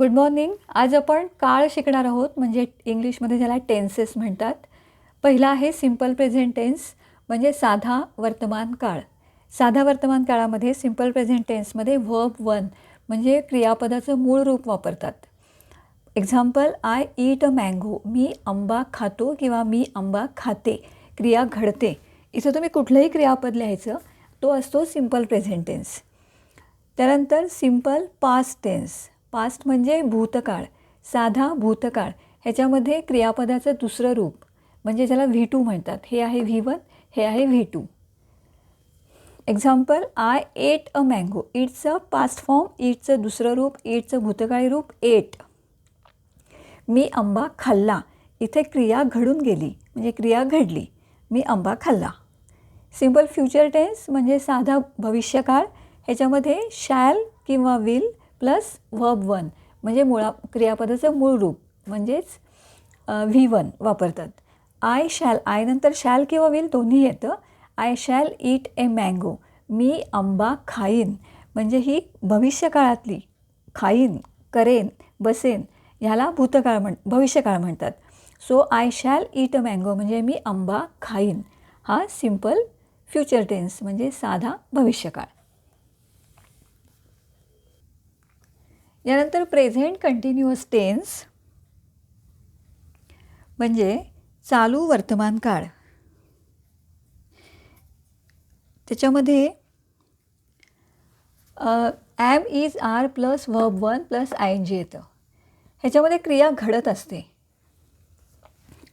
Good morning आज आपण काळ शिकणार आहोत म्हणजे इंग्लिशमध्ये ज्याला टेन्सेस म्हणतात. पहिला आहे सिंपल प्रेझेंट टेन्स म्हणजे साधा वर्तमान काळ. साधा वर्तमान काळामध्ये सिंपल प्रेझेंट टेन्समध्ये वर्ब वन म्हणजे क्रियापदाचं मूळ रूप वापरतात. Example I eat a mango मी आंबा खातो किंवा मी आंबा खाते. क्रिया घडते. इथं तुम्ही कुठलंही क्रियापद लिहायचं तो असतो सिंपल प्रेझेंट टेन्स त्यानंतर सिंपल पास्ट टेन्स पास्ट म्हणजे भूतकाळ साधा भूतकाळ ह्याच्यामध्ये क्रियापदाचं दुसरं रूप म्हणजे ज्याला व्ही टू म्हणतात. हे आहे व्ही वन हे आहे V two. Example I ate a mango इट्सचं past form इटचं दुसरं रूप इटचं भूतकाळी रूप एट मी आंबा खाल्ला. इथे क्रिया घडून गेली म्हणजे क्रिया घडली. मी आंबा खाल्ला. सिंपल फ्युचर टेन्स म्हणजे साधा भविष्यकाळ. ह्याच्यामध्ये शॅल किंवा विल प्लस व्हब वन म्हणजे मुळा क्रियापदाचं मूळ रूप म्हणजेच व्ही वन वापरतात. आय शॅल आय नंतर शॅल किंवा विल दोन्ही येतं. I shall eat a mango मी आंबा खाईन म्हणजे ही भविष्यकाळातली खाईन करेन बसेन ह्याला भूतकाळ म्हण भविष्यकाळ म्हणतात. So I shall eat a mango म्हणजे मी आंबा खाईन. हा सिंपल फ्युचर टेन्स म्हणजे साधा भविष्यकाळ. यानंतर प्रेझेंट कंटिन्युअस टेन्स म्हणजे चालू वर्तमान काळ. त्याच्यामध्ये am is are plus verb one plus I N G येतं. ह्याच्यामध्ये क्रिया घडत असते.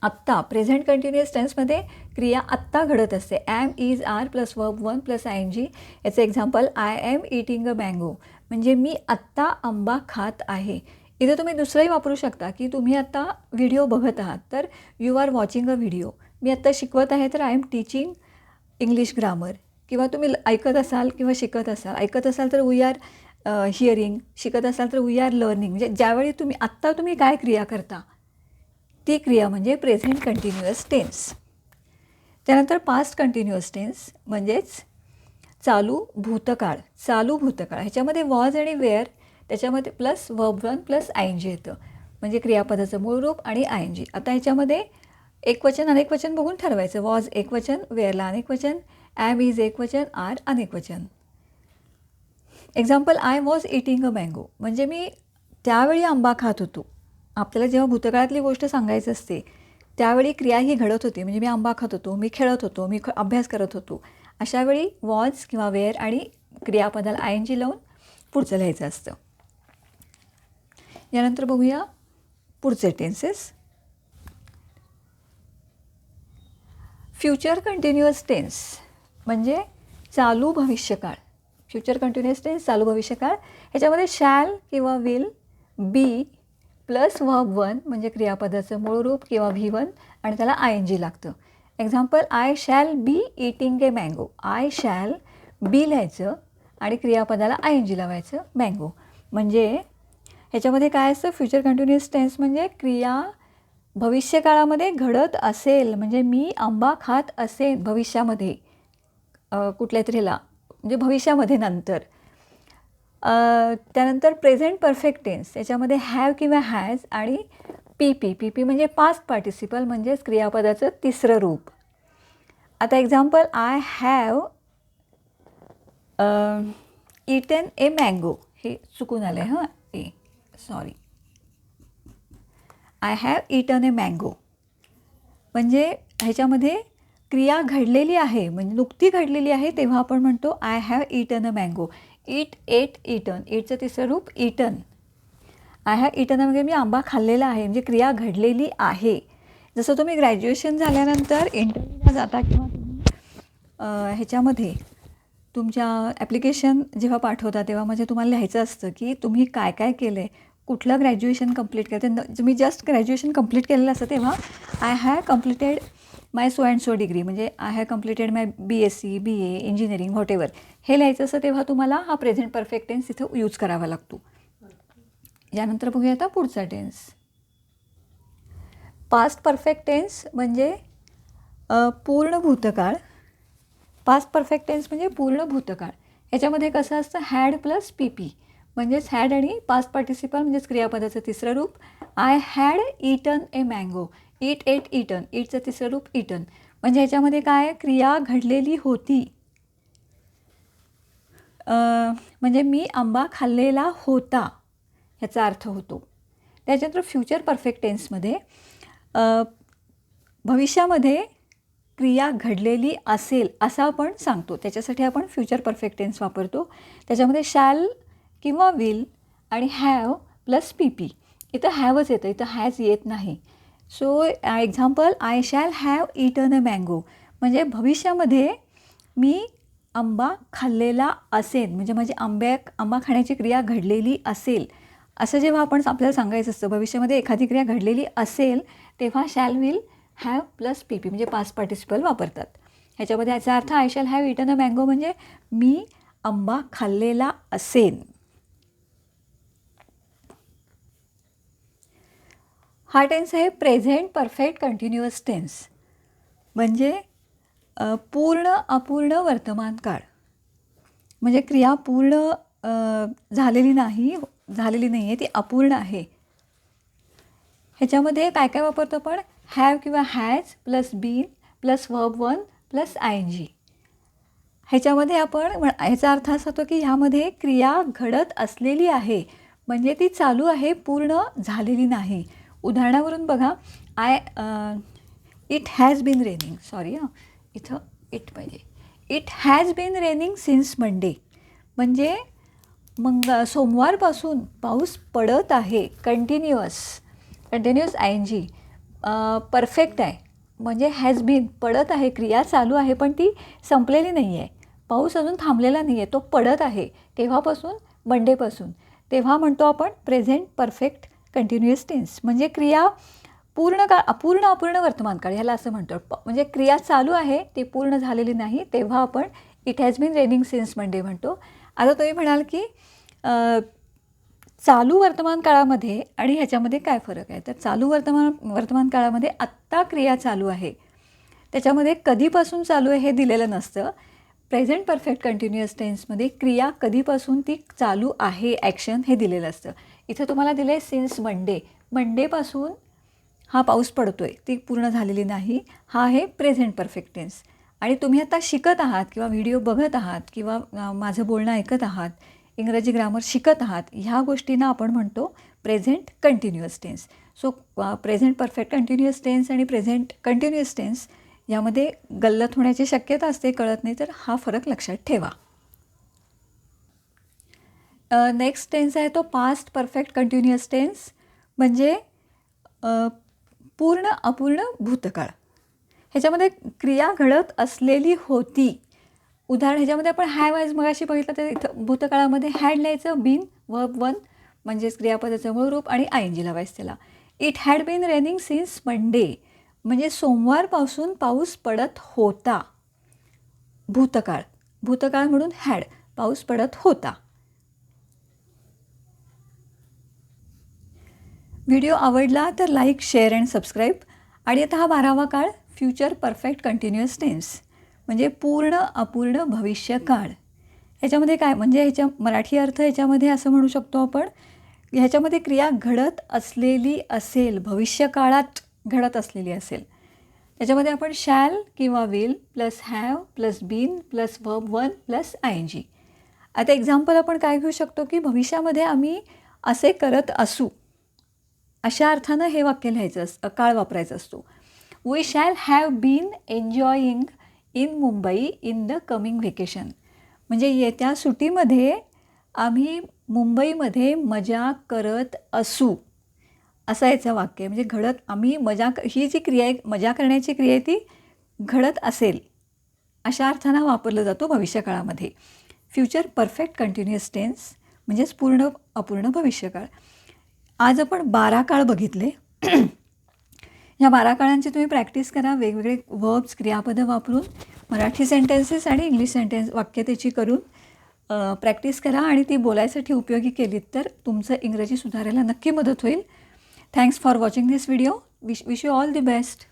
आत्ता प्रेझेंट कंटिन्युअस टेन्समध्ये क्रिया आत्ता घडत असते. Am is are plus verb one plus I N G याचं example I am eating a mango म्हणजे मी आत्ता आंबा खात आहे. इथे तुम्ही दुसरंही वापरू शकता की तुम्ही आत्ता व्हिडिओ बघत आहात. तर you are watching a video मी आत्ता शिकवत आहे तर I am teaching English grammar किंवा तुम्ही ऐकत असाल किंवा शिकत असाल. ऐकत असाल तर वी आर हिअरिंग शिकत असाल तर वी आर लर्निंग म्हणजे ज्यावेळी तुम्ही आत्ता तुम्ही काय क्रिया करता ती क्रिया म्हणजे प्रेझेंट कंटिन्युअस टेन्स त्यानंतर पास्ट कंटिन्युअस टेन्स म्हणजेच चालू भूतकाळ चालू भूतकाळ. ह्याच्यामध्ये वॉज आणि वेअर त्याच्यामध्ये plus verb one plus I N G येतं. म्हणजे क्रियापदाचं मूळ रूप आणि आय एन जी आता ह्याच्यामध्ये एक वचन अनेक वचन बघून ठरवायचं. वॉज एक वचन वेअरला अनेक वचन ॲम इज एक वचन आर अनेक वचन. Example I was eating a mango म्हणजे मी त्यावेळी आंबा खात होतो. आपल्याला जेव्हा भूतकाळातली गोष्ट सांगायची असते त्यावेळी क्रिया ही घडत होती. म्हणजे मी आंबा खात होतो मी खेळत होतो मी ख अभ्यास करत होतो. अशावेळी वॉज किंवा वेअर आणि क्रियापदाला आय एन जी लावून पुढचं लिहायचं असतं. यानंतर बघूया पुढचे टेन्सेस फ्युचर कंटिन्युअस टेन्स म्हणजे चालू भविष्यकाळ. फ्युचर कंटिन्युअस टेन्स चालू भविष्यकाळ. ह्याच्यामध्ये शॅल किंवा will be plus verb one म्हणजे क्रियापदाचं मूळ रूप किंवा व्ही वन आणि त्याला आय एन जी लागतं. Example I shall be eating a mango I shall be लिहायचं आणि क्रियापदाला आय एन जी लावायचं मँगो म्हणजे ह्याच्यामध्ये काय असतं? फ्युचर कंटिन्युअस टेन्स म्हणजे क्रिया भविष्यकाळामध्ये घडत असेल. म्हणजे मी आंबा खात असेन भविष्यामध्ये. कुठल्या तरीला म्हणजे भविष्यामध्ये नंतर. त्यानंतर प्रेझेंट परफेक्ट टेन्स याच्यामध्ये हॅव किंवा हॅज आणि पी पी पी पी म्हणजे पास्ट पार्टिसिपल म्हणजेच क्रियापदाचं तिसरं रूप. आता example I have eaten a mango हे चुकून आलं आहे हां? ए sorry I have eaten a mango म्हणजे ह्याच्यामध्ये क्रिया घडलेली आहे म्हणजे नुकती घडलेली आहे तेव्हा आपण म्हणतो I have eaten a mango eat ate eaten इटचं तिसरं रूप इटन आय हॅव इटन म्हणजे मी आंबा खाल्लेला आहे म्हणजे क्रिया घडलेली आहे. जसं तुम्ही ग्रॅज्युएशन झाल्यानंतर इंटरव्ह्यूला जाता किंवा तुम्ही ह्याच्यामध्ये तुमच्या ॲप्लिकेशन जेव्हा पाठवता तेव्हा म्हणजे तुम्हाला लिहायचं असतं की तुम्ही काय काय केलं आहे कुठलं ग्रॅज्युएशन कंप्लीट करते तुम्ही जस्ट ग्रॅज्युएशन कंप्लीट केलेलं असतं तेव्हा I have completed my so and so degree म्हणजे I have completed my B S C B A engineering whatever हे लिहायचं असतं तेव्हा तुम्हाला हा प्रेझेंट परफेक्ट टेन्स इथं यूज करावा लागतो. यानंतर बघूया आता पुढचा टेन्स. पास्ट परफेक्ट टेन्स म्हणजे पूर्ण भूतकाळ पास्ट परफेक्ट टेन्स म्हणजे पूर्ण भूतकाळ याच्यामध्ये कसं असतं? हॅड प्लस पी पी म्हणजेच हॅड आणि पास्ट पार्टिसिपल म्हणजेच क्रियापदाचं तिसरं रूप. I had eaten a mango eat ate eaten इटचं तिसरं रूप इटन म्हणजे ह्याच्यामध्ये काय? क्रिया घडलेली होती. म्हणजे मी आंबा खाल्लेला होता. ह्याचा अर्थ होतो. त्याच्यानंतर फ्युचर परफेक्ट टेन्समध्ये भविष्यामध्ये क्रिया घडलेली असेल असं आपण सांगतो. त्याच्यासाठी आपण फ्युचर परफेक्ट टेन्स वापरतो. त्याच्यामध्ये शॅल किंवा विल आणि हॅव प्लस पी पी इथं हॅवच येतं. इथं हॅज येत नाही. So example I shall have eaten a mango म्हणजे भविष्यामध्ये मी आंबा खाल्लेला असेल. म्हणजे माझी आंब्या आंबा खाण्याची क्रिया घडलेली असेल. असं जेव्हा आपण आपल्याला सांगायचं असतं भविष्यामध्ये एखादी क्रिया घडलेली असेल तेव्हा shall will have plus P P म्हणजे पास पार्टिसिपल वापरतात. ह्याच्यामध्ये याचा अर्थ I shall have eaten a mango म्हणजे मी आंबा खाल्लेला असेन. हा टेन्स आहे प्रेझेंट परफेक्ट कंटिन्युअस टेन्स म्हणजे पूर्ण अपूर्ण वर्तमान काळ. म्हणजे क्रिया पूर्ण झालेली नाही झालेली नाही आहे ती अपूर्ण आहे. ह्याच्यामध्ये काय काय वापरतो आपण? हॅव किंवा has plus been plus verb one plus I N G ह्याच्यामध्ये आपण ह्याचा अर्थ असा होतो की ह्यामध्ये क्रिया घडत असलेली आहे. म्हणजे ती चालू आहे पूर्ण झालेली नाही. उदाहरणावरून बघा. I it has been raining sorry हां. इथं इट पाहिजे. It has been raining since Monday म्हणजे मंग सोमवारपासून पाऊस पडत आहे continuous continuous I N G perfect आहे. म्हणजे हॅज बीन पडत आहे क्रिया चालू आहे पण ती संपलेली नाही आहे पाऊस अजून थांबलेला नाही आहे तो पडत आहे. तेव्हापासून मंडेपासून तेव्हा म्हणतो आपण प्रेझेंट परफेक्ट कंटिन्युअस टेन्स म्हणजे क्रिया पूर्ण काळ अपूर्ण अपूर्ण वर्तमान काळ ह्याला असं म्हणतो. प- म्हणजे क्रिया चालू आहे ती पूर्ण झालेली नाही तेव्हा आपण it has been raining since Monday म्हणतो. आता तुम्ही म्हणाल की चालू वर्तमान काळामध्ये आणि ह्याच्यामध्ये काय फरक आहे? तर चालू वर्तमान वर्तमान काळामध्ये आत्ता क्रिया चालू आहे. त्याच्यामध्ये कधीपासून चालू आहे हे दिलेलं नसतं. प्रेझेंट परफेक्ट कंटिन्युअस टेन्समध्ये क्रिया कधीपासून ती चालू आहे ॲक्शन हे दिलेलं असतं. इथं तुम्हाला दिलं आहे सिन्स मंडे मंडेपासून हा पाऊस पडतो आहे ती पूर्ण झालेली नाही. हा आहे प्रेझेंट परफेक्ट टेन्स. आणि तुम्ही आता शिकत आहात किंवा व्हिडिओ बघत आहात किंवा माझं बोलणं ऐकत आहात इंग्रजी ग्रामर शिकत आहात ह्या गोष्टींना आपण म्हणतो present continuous tense so present perfect continuous tense आणि प्रेझेंट कंटिन्युअस टेन्स यामध्ये गल्लत होण्याची शक्यता असते कळत नाही तर हा फरक लक्षात ठेवा. नेक्स्ट टेन्स आहे तो पास्ट परफेक्ट कंटिन्युअस टेन्स म्हणजे पूर्ण अपूर्ण भूतकाळ. ह्याच्यामध्ये क्रिया घडत असलेली होती. उदाहरण ह्याच्यामध्ये आपण हॅव वाईज मगाशी बघितलं तर इथं भूतकाळामध्ये हॅड लिहायचं बीन वर्ब वन म्हणजेच क्रियापदाचं मूळ रूप आणि आय एन जी लावायचं त्याला. It had been raining since Monday म्हणजे सोमवारपासून पाऊस पडत होता. भूतकाळ भूतकाळ म्हणून हॅड पाऊस पडत होता. व्हिडिओ आवडला तर लाईक शेअर अँड सबस्क्राईब आणि आता हा बारावा काळ. फ्युचर परफेक्ट कंटिन्युअस टेन्स म्हणजे पूर्ण अपूर्ण भविष्यकाळ ह्याच्यामध्ये काय? म्हणजे ह्याच्या मराठी अर्थ ह्याच्यामध्ये असं म्हणू शकतो आपण ह्याच्यामध्ये क्रिया घडत असलेली असेल भविष्यकाळात घडत असलेली असेल. त्याच्यामध्ये आपण शॅल किंवा will plus have plus been plus verb one plus I N G आता एक्झाम्पल आपण काय घेऊ शकतो की भविष्यामध्ये आम्ही असे करत असू अशा अर्थानं हे वाक्य लिहायचं अस काळ वापरायचा असतो. We shall have been enjoying in Mumbai in the coming vacation म्हणजे येत्या सुट्टीमध्ये आम्ही मुंबईमध्ये मजा करत असू असं याचं वाक्य म्हणजे घडत आम्ही मजा क- ही जी क्रिया आहे मजा करण्याची क्रिया आहे ती घडत असेल अशा अर्थानं वापरलं जातो भविष्यकाळामध्ये. फ्युचर परफेक्ट कंटिन्युअस टेन्स म्हणजेच पूर्ण अपूर्ण भविष्यकाळ. आज आपण बारा काळ बघितले. ह्या बारा काळांची तुम्ही प्रॅक्टिस करा. वेगवेगळे वर्ब्स क्रियापदं वापरून मराठी सेंटेन्सेस आणि इंग्लिश सेंटेन्स वाक्य त्याची करून प्रॅक्टिस करा आणि ती बोलायसाठी उपयोगी केलीत तर तुमचं इंग्रजी सुधारायला नक्की मदत होईल. Thanks for watching this video wish wish you all the best